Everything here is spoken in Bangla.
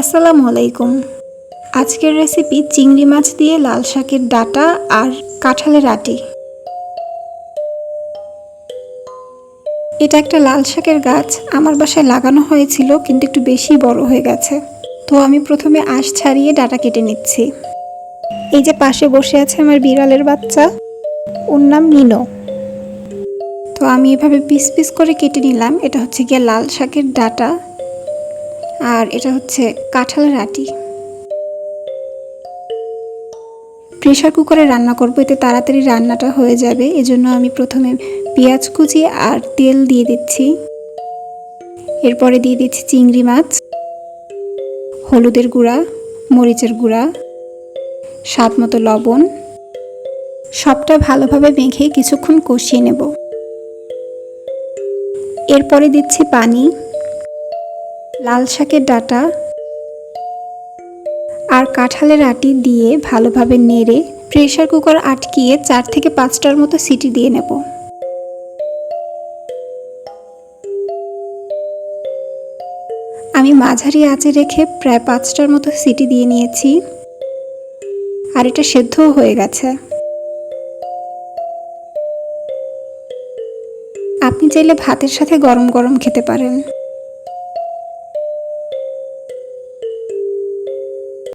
আসসালামু আলাইকুম। আজকের রেসিপি চিংড়ি মাছ দিয়ে লাল শাকের ডাটা আর কাঁঠালের আটি। এটা একটা লাল শাকের গাছ, আমার বাসায় লাগানো হয়েছিল কিন্তু একটু বেশি বড় হয়ে গেছে। তো আমি প্রথমে আঁশ ছাড়িয়ে ডাটা কেটে নিচ্ছি। এই যে পাশে বসে আছে আমার বিড়ালের বাচ্চা, ওর নাম নিনো। তো আমি এভাবে পিস পিস করে কেটে নিলাম, এটা হচ্ছে গিয়ে লাল শাকের ডাটা। আর এটা হচ্ছে কাঁঠালের আটি প্রেশার কুকারে রান্না করব, এতে তাড়াতাড়ি রান্নাটা হয়ে যাবে। এজন্য আমি প্রথমে পেঁয়াজ কুচি আর তেল দিয়ে দিচ্ছি। এরপরে দিয়ে দিচ্ছি চিংড়ি মাছ, হলুদের গুঁড়া, মরিচের গুঁড়া, স্বাদ মতো লবণ। সবটা ভালোভাবে মেখে কিছুক্ষণ কষিয়ে নেব। এরপরে দিচ্ছি পানি। লাল শাকের ডাটা আর কাঁঠালের আটি দিয়ে ভালোভাবে নেড়ে প্রেশার কুকার আটকিয়ে চার থেকে পাঁচটার মতো সিটি দিয়ে নেব। আমি মাঝারি আঁচে রেখে প্রায় পাঁচটার মতো সিটি দিয়ে নিয়েছি আর এটা সেদ্ধও হয়ে গেছে। আপনি চাইলে ভাতের সাথে গরম গরম খেতে পারেন।